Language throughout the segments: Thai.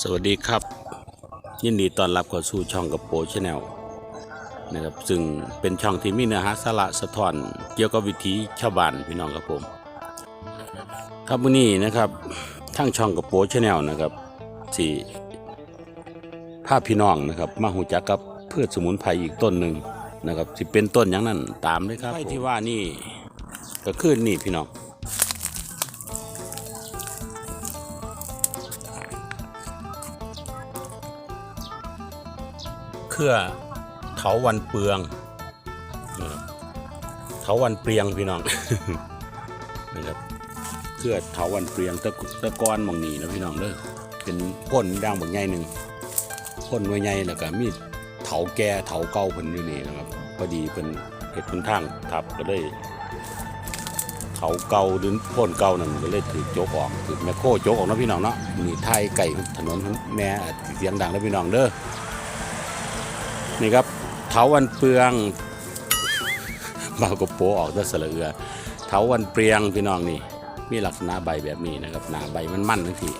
สวัสดีครับ ยินดีต้อนรับเข้าสู่ช่องกับโปชแนลนะครับซึ่งเป็นช่องที่มีเนื้อหาสาระสะท้อน เกี่ยวกับวิถีชาวบ้านพี่น้องครับผม ครับวันนี้นะครับทั้งช่องกับโปชแนลนะครับสี่ภาพพี่น้องนะครับ มาหูจักกับพืชสมุนไพรอีกต้นหนึ่งนะครับสิเป็นต้นอย่างนั้นตามเลยครับไที่ว่านี่ก็คือนี่พี่น้อง เครือเถาวันเปลืองเถาวันเปรียงพี่น้องนะครับเครือเถาวันเปรียงตะตะกอนมองนีนะพี่น้องเด้อเป็นก้นด่างบางใหญ่หนึ่งก้นหน่วยใหญ่แล้วก็มีเถาแก่เถาเก่าเพิ่นอยู่นี่นะครับพอดีเพิ่นเฮ็ดเพิ่นทางทับก็เลยเถาเก่าหรือก้นเก่านั่นก็เลยถือโจกออกถือแมคโครโจกออกนะพี่น้องเนาะนี่ไทยไก่ถนนแม่เสียงดังแล้วพี่น้องเด้อ นี่ครับเถาวันเปลืองบาวกบโปออกด้วสละเอือเถาวันเปรียงพี่น้องนี่ มีลักษณะใบแบบนี้นะครับหนาใบมันมั่นทั้งที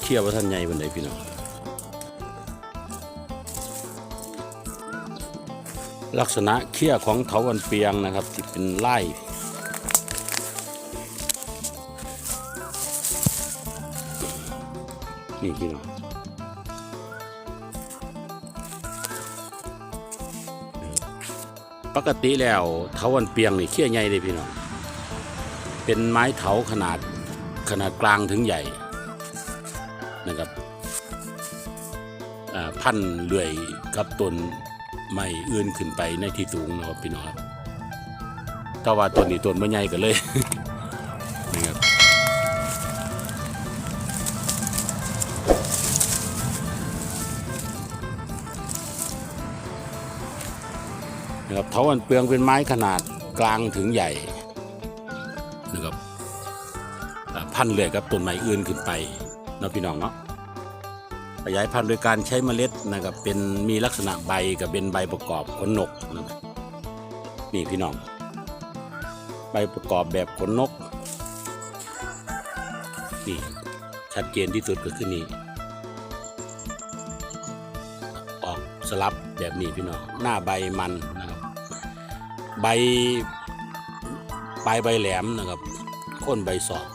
เขี่ยวว่าท่านใหญ่บนไดพี่น้องลักษณะเขี้ยของเถาวันเปียงนะครับที่เป็นไล่ นี่พี่น้องปกติแล้วเถาวันเปียงนี่เขี้ยใหญ่เลยพี่น้อง เป็นไม้เถาขนาดขนาดกลางถึงใหญ่นะครับอ่าพันเลื่อยกับต้นไม่อื่นขึ้นไปในที่สูงนะครับพี่น้องถ้าว่าต้นนี้ต้นไม่ใหญ่กันเลย นะครับเถาวันเปลืองเป็นไม้ขนาดกลางถึงใหญ่นะครับพันเลื่อยกับต้นไม้อื่นขึ้นไปนะพี่น้องเนาะขยายพันธุ์โดยการใช้เมล็ดนะครับเป็นมีลักษณะใบกับเป็นใบประกอบขนนกนะครับนี่พี่น้อง ใบประกอบแบบขนนกนี่ชัดเจนที่สุดก็คือนี่ออกสลับแบบนี้พี่น้องหน้าใบมันนะครับ ใบปลายใบแหลมนะครับค้นใบสอบ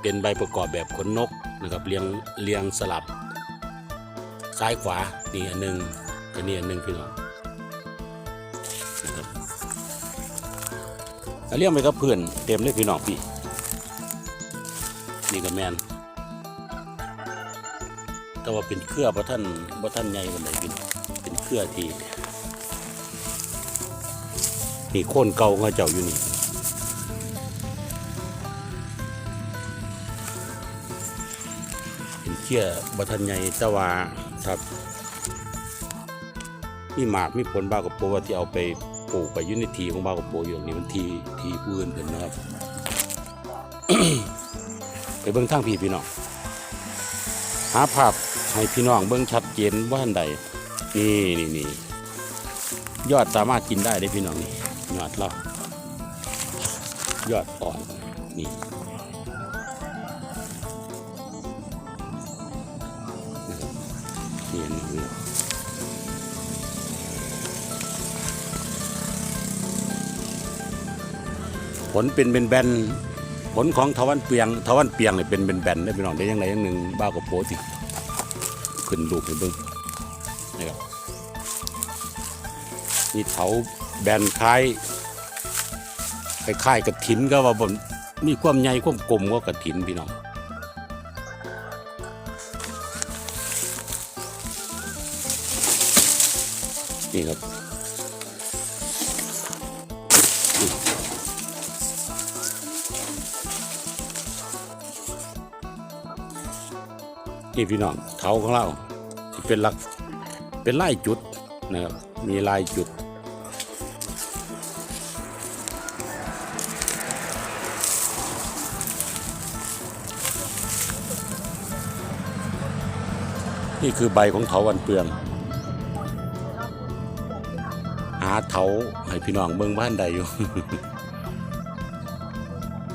เป็นใบประกอบแบบขนนกนะครับเรียงเรียงสลับ ซ้ายขวานี่อันหนึ่งอันนี้อันหนึ่งพี่น้องนะครับเรียงไปกับเพื่อนเต็มเลยพี่น้องพี่นี่ก็แมนแต่ว่าเป็นเครือพระท่านพระท่านใหญ่วันไหนพี่น้องเป็นเครือที่ นี่โค่นเก่าของเขาเจ้าอยู่นี่เป็นเขี้ยบัทันใหญ่ตะวาครับมีหมากมีผลบ้ากับโปว่าที่เอาไปปลูกไปยุนิทีของบ้ากับโปอยู่นี่มันทีทีผู้อื่นเพิ่นนะครับ ไปเบิ่งทางพี่พี่น้องหาภาพให้พี่น้องเบิ่งชัดเจนว่าทันใดนี่นี่นี่ยอดสามารถกินได้ได้พี่น้องนี่ ยอดเรายอดอ่อนนี่เนี่อันนี้ผลเป็นเป็นแบนผลของทวันเปียงทวันเปียงเนี่ยเป็นเป็นแบนได้พี่น้องได้ยังไงอย่างหนึ่งบ้าวกับโปติขึ้นรูปให้เบิ่งนะครับนี่เถา แบนคล้ายคล้ายๆกระถินก็ว่าบนมีความใหญ่ความกลมก็กระถินพี่น้องนี่ครับนี่พี่น้องเท้าของเราเป็นหลักเป็นลายจุดนะครับมีลายจุด นี่คือใบของเถาวันเปลือง หาเถาให้พี่น้องเบิ่งบ้านใดอยู่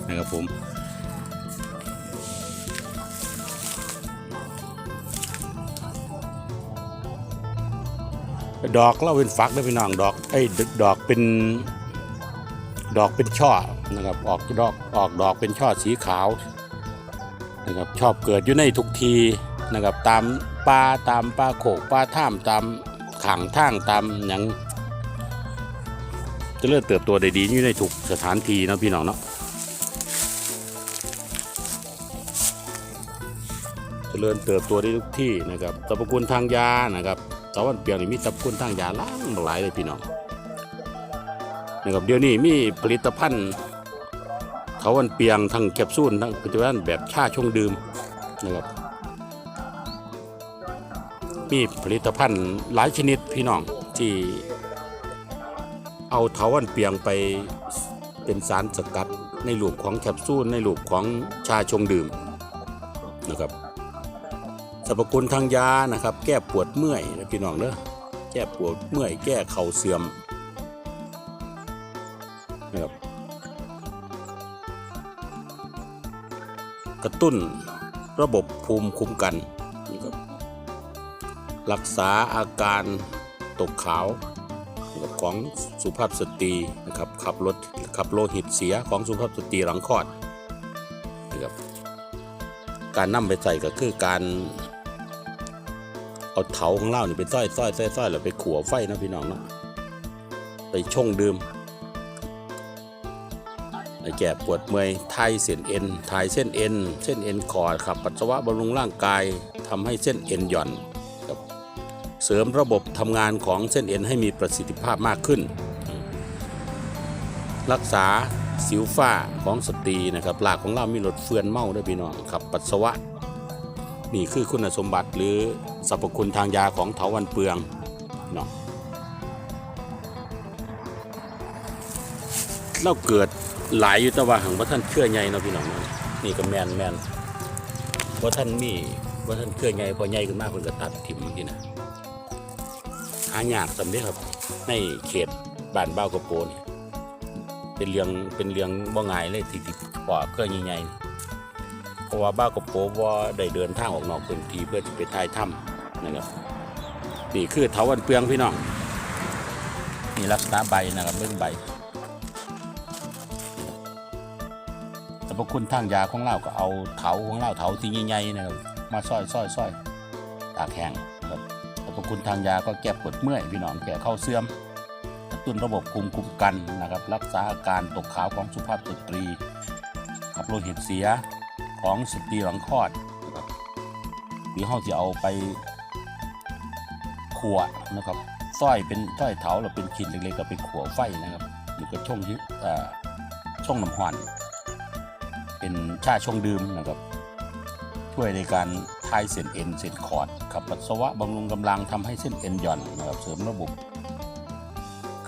นะครับผมดอกเราเป็นฝักนะพี่น้องดอกไอ้ดอกเป็นดอกเป็นช่อนะครับ ออกดอกออกดอกเป็นช่อสีขาวนะครับชอบเกิดอยู่ในทุกที นะครับตามป่าตามป่าโขกป่าท่ามตามขังทางตามอย่างจะเริ่มเติบโตได้ดีอยู่ในทุกสถานที่นะพี่น้องเนาะเจริญเติบโตได้ทุกที่นะครับสรรพคุณทางยานะครับตะวันเปียงนี่มีสรรพคุณทางยาหล้างหลายเลยพี่น้องนะครับเดี๋ยวนี้มีผลิตภัณฑ์เขาวันเปียงทั้งแคปซูลทั้งผลิตภัณฑ์แบบชาชงดื่มนะครับ มีผลิตภัณฑ์หลายชนิดพี่น้องที่เอาเถาวันเปียงไปเป็นสารสกัดในรูปของแคปซูลในรูปของชาชงดื่มนะครับสรรพคุณทางยานะครับ แก้ปวดเมื่อยนะพี่น้องเนอะแก้ปวดเมื่อย แก้เข่าเสื่อมนะครับกระตุ้นระบบภูมิคุ้มกัน รักษาอาการตกขาวของสุภาพสตรีนะครับขับรถขับโลหิตเสียของสุภาพสตรีหลังคลอดนะครับการนำไปใส่ก็คือการเอาเถาของเหล้านี่ไปซ้อยซ้อยซ้อยซ้อยแล้วไปขัวไฟนะพี่น้องเนาะไปชงดื่มไอ้แก่ปวดเมื่อยไทยเส้นเอ็นทายเส้นเอ็น เส้นเอ็นคอร์ดขับปัสสาวะบำรุงร่างกายทำให้เส้นเอ็นหย่อน เสริมระบบทำงานของเส้นเอ็นให้มีประสิทธิภาพมากขึ้น รักษาสิวฝ้าของสตรีนะครับหลากของเรามีลดเฟือนเมาด้วยพี่น้องขับปัสสาวะ นี่คือคุณสมบัติหรือสรรพคุณทางยาของเถาวันเปลืองพี่น้องเราเกิดหลายอยู่แต่ว่าหังว่าท่านเครื่อใหญ่เนาะพี่น้องนี่ก็แมนแมนว่าท่านมีว่าท่านเครื่อใหญ่พอใหญ่ขึ้นมากเพิ่นก็ตัดถิ่มที่นะ หายากสำเร็จครับ ในเขตบ้านเบ้ากระโปนเป็นเรียงเป็นเรียงบ่ง่ายเลยที่ที่ปอเครื่อใหญ่ๆเพราะว่าบ้ากระโปว่าได้เดินทางออกนอกพื้นที่เพื่อจะไปถ่ายถ้ำนะครับนี่คือเถาวันเปลืองพี่น้องนี่ลักษณะใบนะครับเรื่องใบสรรพคุณทางยาของเราก็เอาเถาของเราเถาที่ใหญ่ๆนะครับมาซอยซอยซอยตากแห้ง พคุณทางยาก็แก้ปวดเมื่อยพี่น้องแก้เข้าเสื่อมกระตุ้นระบบภูมิคุ้มกันนะครับ รักษาอาการตกขาวของสุภาพสตรีขับโลหิตเสียของสตรีหลังคลอดนะครับหรือเขาจะเอาไปขัวนะครับสร้อยเป็นสร้อยเถาเราเป็นขีดเล็กๆก็เป็นขัวไฟนะครับหรือก็ช่องที่เอ่อช่องน้ำหวานเป็นชาช่องดื่มนะครับช่วยในการ ทายเส้นเอ็นเส้นขอดขับปัสสาวะบำรุงกำลังทำให้เส้นเอ็นหย่อนนะครับเสริมระบบ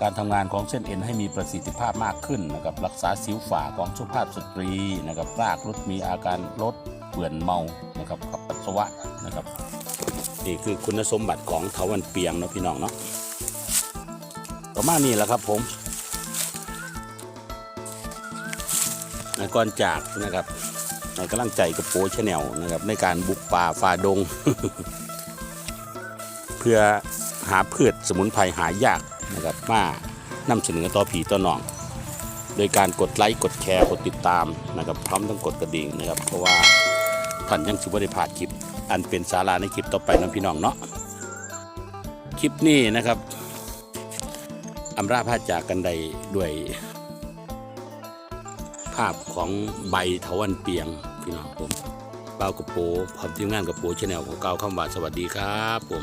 การทำงานของเส้นเอ็นให้มีประสิทธิภาพมากขึ้นนะครับรักษาสิวฝ่าของสุภาพสตรีนะครับรากลดมีอาการลดเปื่อนเมานะครับขับปัสสาวะนะครับนี่คือคุณสมบัติของเถาวันเปียงนะพี่น้องเนาะประมาณนี้แหละครับผมนะก่อนจากนะครับ ในกำลังใจกับโปชแนลนะครับในการบุกป่าฝ่าดง เพื่อหาพืชสมุนไพรหายากนะครับมานำเสนอต่อผีต่อน้อง โดยการกดไลค์กดแชร์กดติดตามนะครับพร้อมทั้งกดกระดิ่งนะครับ เพราะว่าท่านยังสิบได้พลาดคลิป อันเป็นสาระในคลิปต่อไปนะพี่น้องเนาะคลิปนี้นะครับอำราพาจากกันใดด้วยภาพของใบเถาวันเปียง พี่น้องผมเป้ากระโปพร้อมทีมงานกระโปชแนลของเก้าคำว่าสวัสดีครับผม